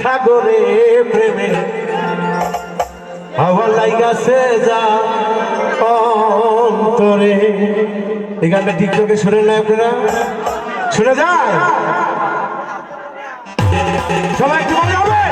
সাগরে প্রেমে। হাওয়া লাইগাছে যা অন্তরে। এই গানটা টিকটকে শুনে নেয় আপনারা? শুনে যায়? সবাই একটু হবে?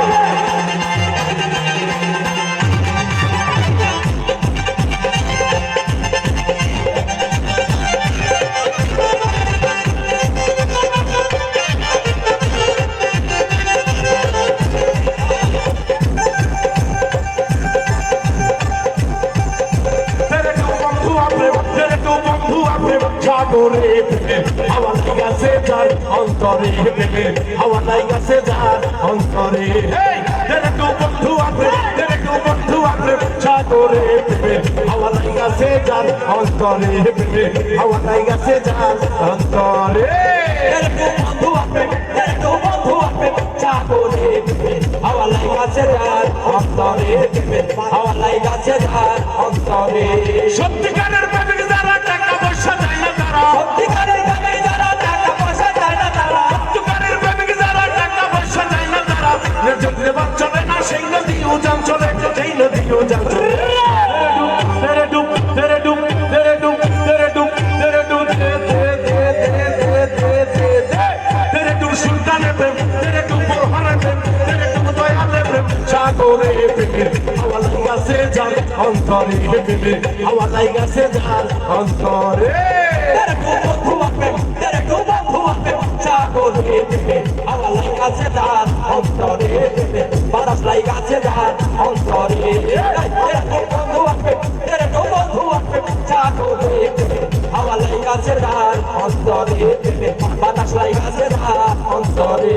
প্রেমে হাওয়া লাইগাছে যার যার অন্তরে। তো বন্ধু লাইগাছে যার অন্তরে। বন্ধু লাগাছে লাগাছে অন্তরে। সত্যিকারের সেই নদী উজান চলে সেই নদী উজান চলে তেরে ডুব তেরে ডুব তেরে ডুব তেরে ডুব তেরে ডুব দে দে দে দে দে দে দে তেরে ডুব সুলতানের প্রেম তেরে ডুব বোরহানের প্রেম তেরে ডুব দয়ালের প্রেম সাগরে প্রেমের হাওয়া লাগাছে যার অন্তরে প্রেমের হাওয়া লাগাছে যার অন্তরে তেরে তো বন্ধু আপে তেরে তো বন্ধু আপে চাকরে হাওয়া লাগাছে যার অন্তরে বাতাস লাগাছে তো বন্ধু তেরে তো বন্ধু আপে চাকরে হাওয়া লাগাছে যার অন্তরে বাতাস লাগাছে যার অন্তরে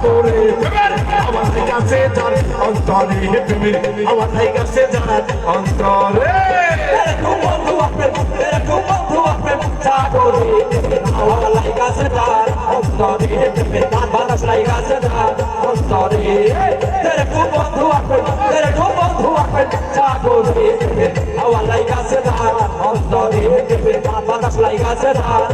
সাগরে আমার কাছে আমার কাছে যার অন্তরে। তেরে তো বন্ধু আপে তেরে তো বন্ধু আপে চাকরে হাওয়া লাগাছে যার অন্তরে বাতাস লাগাছে যার অন্তরে। বন্ধু আপে তেরে বাতাস লাগাছে যার